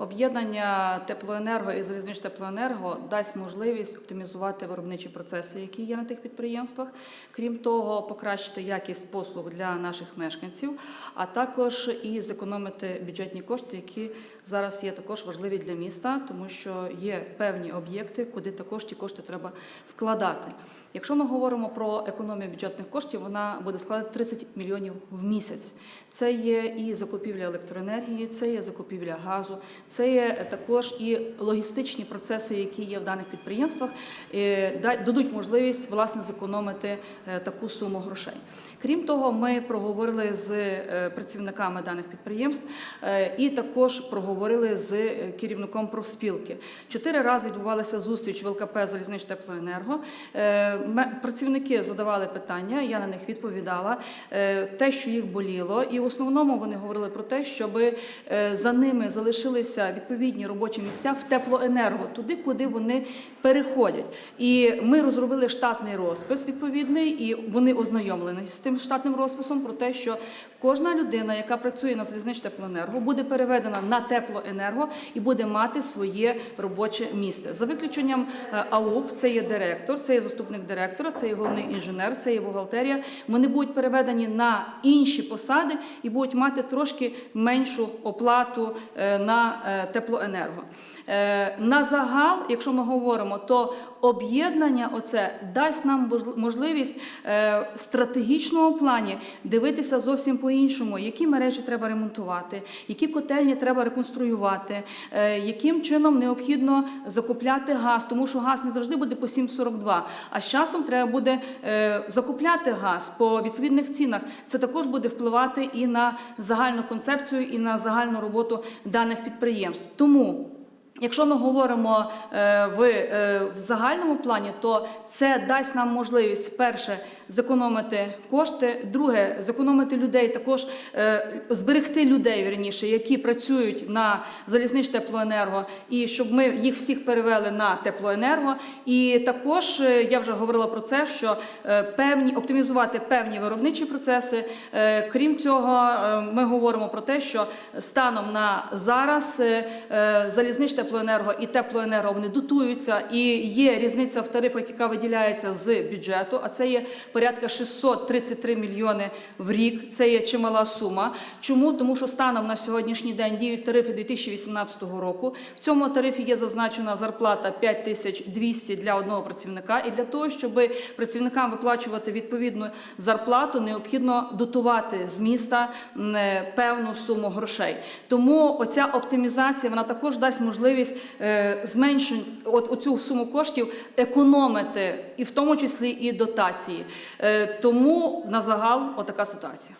Об'єднання теплоенерго і залізничтеплоенерго дасть можливість оптимізувати виробничі процеси, які є на тих підприємствах. Крім того, покращити якість послуг для наших мешканців, а також і зекономити бюджетні кошти, які зараз є також важливі для міста, тому що є певні об'єкти, куди також ті кошти треба вкладати. Якщо ми говоримо про економію бюджетних коштів, вона буде складати 30 мільйонів в місяць. Це є і закупівля електроенергії, це є закупівля газу, це є також і логістичні процеси, які є в даних підприємствах, е, дадуть можливість власне зекономити е, таку суму грошей. Крім того, ми проговорили з е, працівниками даних підприємств е, і також проговорили з е, керівником профспілки. Чотири рази відбувалася зустріч в ЛКП «Залізничтеплоенерго». Е, ме- Працівники задавали питання, я на них відповідала. Е, Те, що їх боліло, і в основному вони говорили про те, щоб за ними залишилися відповідні робочі місця в теплоенерго, туди, куди вони переходять. І ми розробили штатний розпис відповідний, і вони ознайомлені з тим штатним розписом про те, що кожна людина, яка працює на залізничтеплоенерго, буде переведена на теплоенерго і буде мати своє робоче місце. За виключенням е, АУП, це є директор, це є заступник директора, це є головний інженер, це є бухгалтерія. Вони будуть переведені на інші посади і будуть мати трошки меншу оплату е, на теплоенерго. Е, На загал, якщо ми говоримо, то об'єднання оце дасть нам можливість е, в стратегічному плані дивитися зовсім по-іншому, які мережі треба ремонтувати, які котельні треба реконструювати, е, яким чином необхідно закупляти газ, тому що газ не завжди буде по 7,42, а з часом треба буде е, закупляти газ по відповідних цінах. Це також буде впливати і на загальну концепцію, і на загальну роботу даних підприємств. Тому Якщо ми говоримо е, в, е, в загальному плані, то це дасть нам можливість перше зекономити кошти, друге зекономити людей, також е, зберегти людей вірніше, які працюють на залізничтеплоенерго, і щоб ми їх всіх перевели на теплоенерго. І також я вже говорила про це, що певні оптимізувати певні виробничі процеси. Крім цього, ми говоримо про те, що станом на зараз е, залізничтеплоенерго і теплоенерго вони дотуються, і є різниця в тарифах, яка виділяється з бюджету. А це є порядка 633 мільйони в рік. Це є чимала сума. Чому? Тому що станом на сьогоднішній день діють тарифи 2018 року. В цьому тарифі є зазначена зарплата 5200 для одного працівника. І для того, щоб працівникам виплачувати відповідну зарплату, необхідно дотувати з міста е, певну суму грошей. Тому оця оптимізація вона також дасть можливість е, зменшень от оцю суму коштів економити, і в тому числі і дотації. Е, Тому на загал отака ситуація.